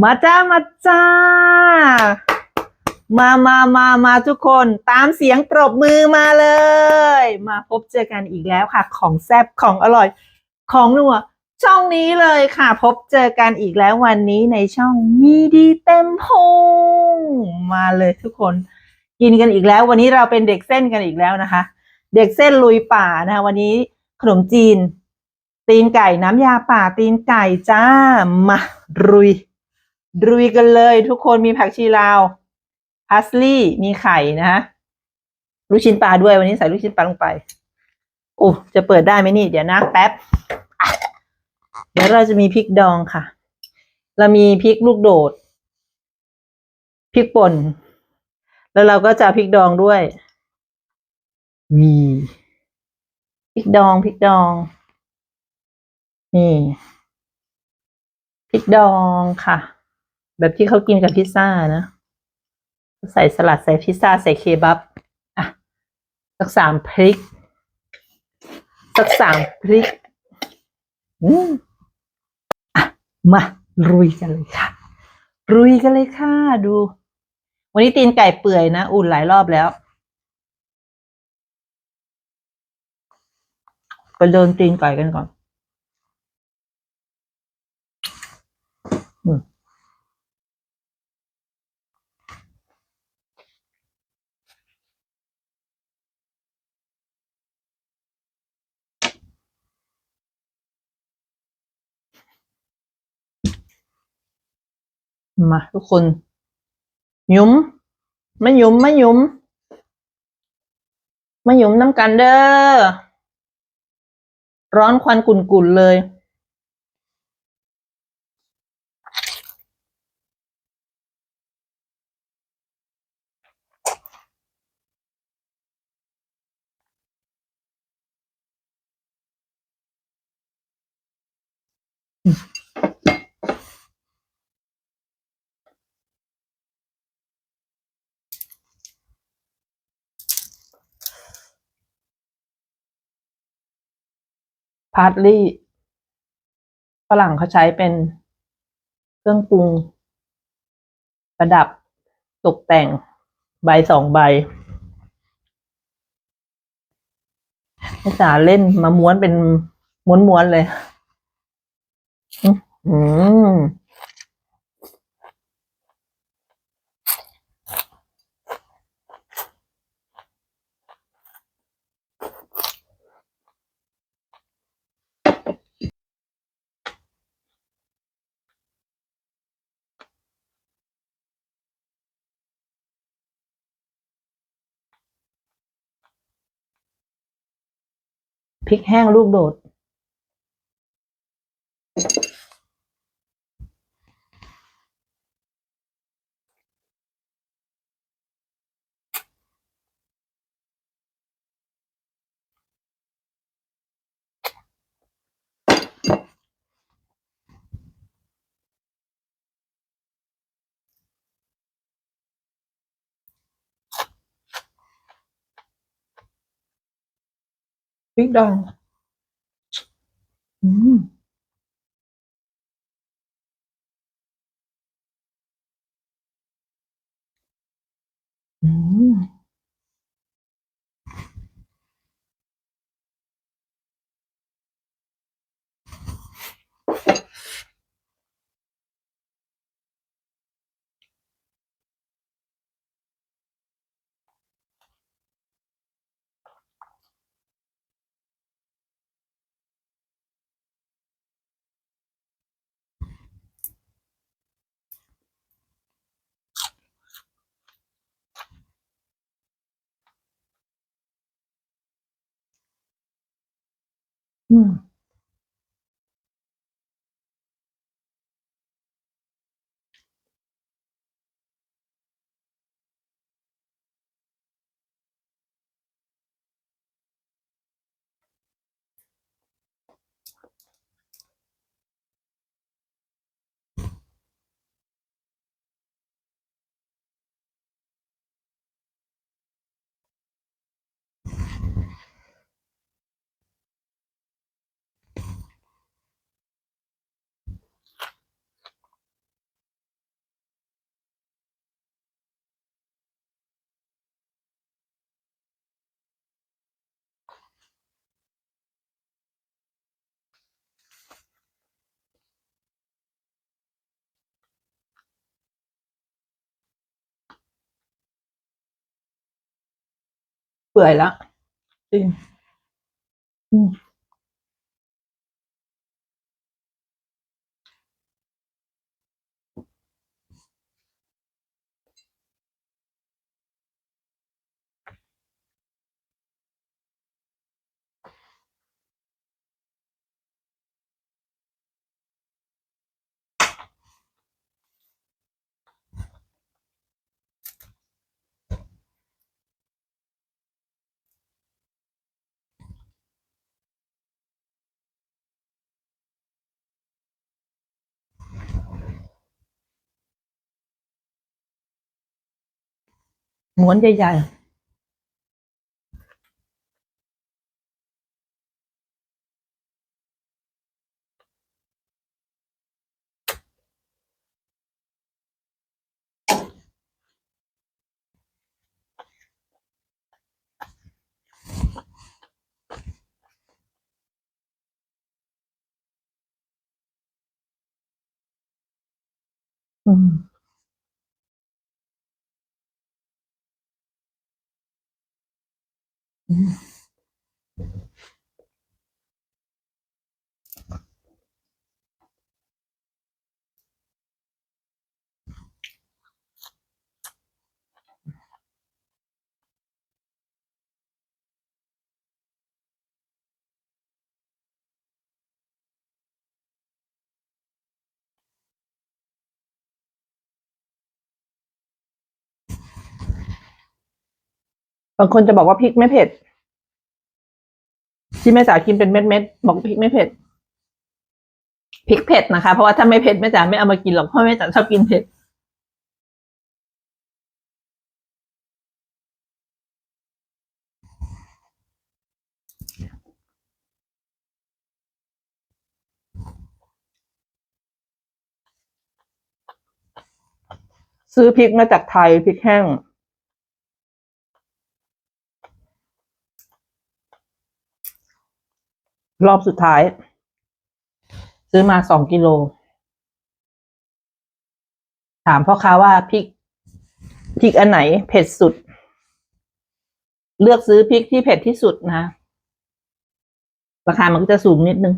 มาจ้ามาจ้า มามามามาทุกคนตามเสียงปรบมือมาเลย มาพบเจอกันอีกแล้วค่ะ ของแซ่บของอร่อย ของนัวช่องนี้เลยค่ะ พบเจอกันอีกแล้ววันนี้ในช่องมีดีเต็มพุงมาเลยทุกคน กินกันอีกแล้ว วันนี้เราเป็นเด็กเส้นกันอีกแล้วนะคะ เด็กเส้นลุยป่านะคะ วันนี้ขนมจีน ตีนไก่น้ำยาป่าตีนไก่จ้ามารุย รุยกันเลยทุกคนมีผักชีลาวพาสลีย์มีไข่นะคะลูกชิ้นปลาด้วยวันนี้ใส่ลูกชิ้นปลาลงไปโอ้จะเปิดได้ไหมนี่ เดี๋ยวนะแป๊บเดี๋ยวเราจะมีพริกดองค่ะ เรามีพริกลูกโดดพริกป่น แล้วเราก็จะพริกดองด้วยวีพริกดองพริกดองนี่พริกดองค่ะ แบบที่เขากินกับพิซซ่านะ ใส่สลัดใส่พิซซ่าใส่เคบับอะสักสามพริก สักสามพริกอืมอะมารุยกันเลยค่ะ รุยกันเลยค่ะดู วันนี้ตีนไก่เปื่อยนะ อุ่นหลายรอบแล้วไปเดินตีนไก่กันก่อน อืม มาทุกคนยุ้มมายุ้มมายุ้มมายุ้มน้ำกันเด้อร้อนควันกุ่นๆเลย พาร์ทลี่ฝรั่งเขาใช้เป็นเครื่องปรุง ประดับตกแต่งใบสองใบภาษาเล่นมาม้วนเป็นม้วนๆเลย อืม พริกแห้งลูกโดด พริกด อ เปื่อยแล้วจริงอืม ม้วนใหญ่ๆอื ม บางคนจะบอกว่าพริกไม่เผ็ด ที่แม่จ๋ากินเป็นเม็ดๆบอกพริกไม่เผ็ดพริกเผ็ดนะคะ เพราะว่าถ้าไม่เผ็ดแม่จ๋าไม่เอามากินหรอกเพราะแม่จ๋าชอบกินเผ็ดซื้อพริกมาจากไทยพริกแห้ง รอบสุดท้าย ซื้อมาสองกิโล ถามพ่อค้าว่าพริกพริกอันไหนเผ็ดสุด เลือกซื้อพริกที่เผ็ดที่สุดนะ ราคามันก็จะสูงนิดนึง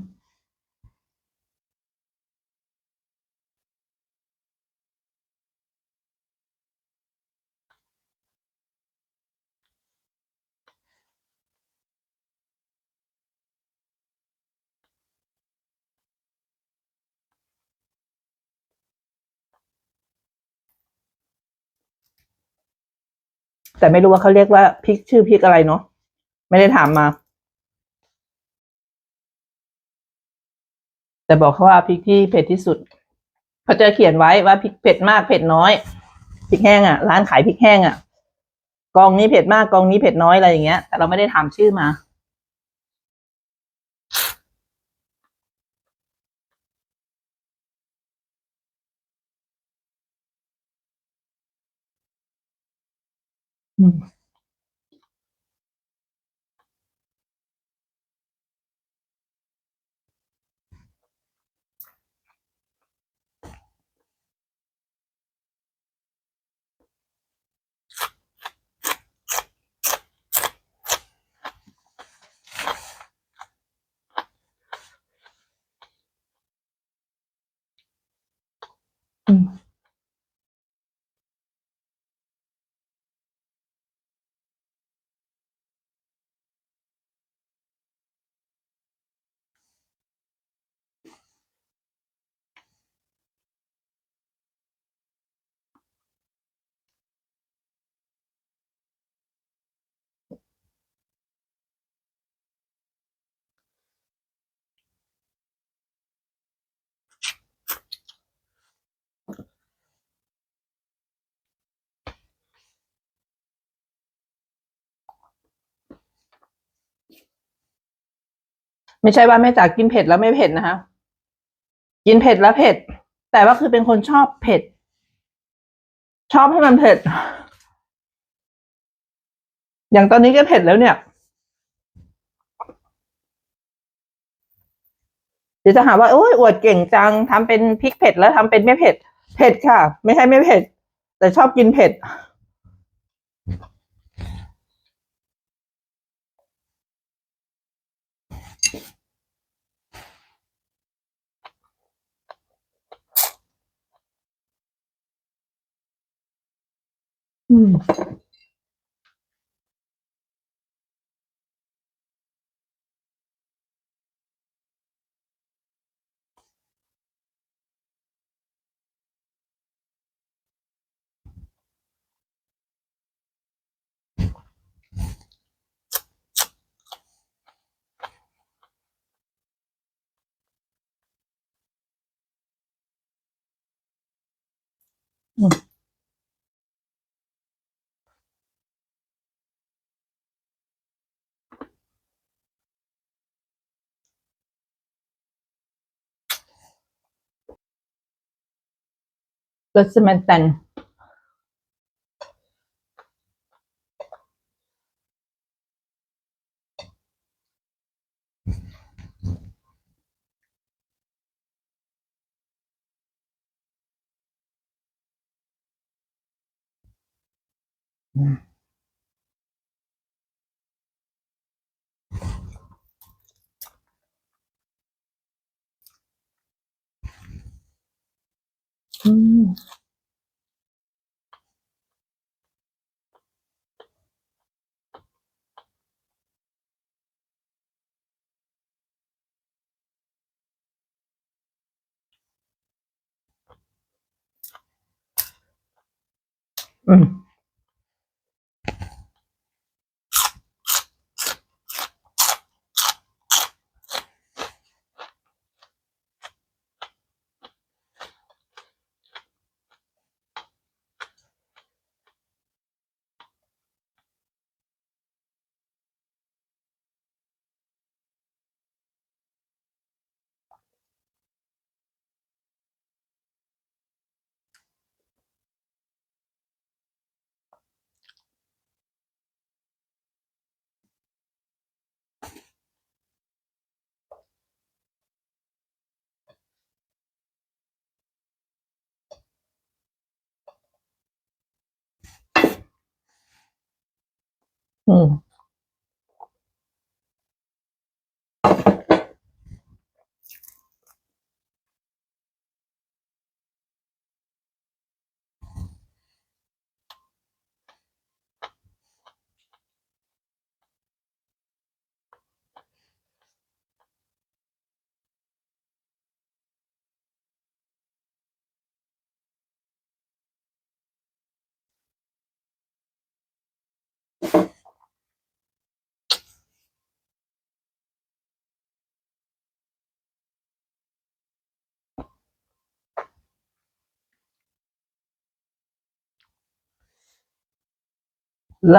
แต่ไม่รู้ว่าเขาเรียกว่าพริกชื่อพริกอะไรเนาะไม่ได้ถามมา แต่บอกเขาว่าพริกที่เผ็ดที่สุดเขาจะเขียนไว้ว่าพริกเผ็ดมากเผ็ดน้อยพริกแห้งอะ่ะ ร้านขายพริกแห้งอะ่ะกองนี้เผ็ดมากกองนี้เผ็ดน้อยอะไรอย่างเงี้ยแต่เราไม่ได้ถามชื่อมา อืม ไม่ใช่ว่าแม่จ๋ากินเผ็ดแล้วไม่เผ็ดนะคะ กินเผ็ดแล้วเผ็ด แต่ว่าคือเป็นคนชอบเผ็ด ชอบให้มันเผ็ด อย่างตอนนี้ก็เผ็ดแล้วเนี่ยเดี๋ยวจะหาว่าโอ้ยอวดเก่งจังทำเป็นพริกเผ็ดแล้วทำเป็นไม่เผ็ด เผ็ดค่ะ ไม่ใช่ไม่เผ็ด แต่ชอบกินเผ็ด อืม รส มัน ตั น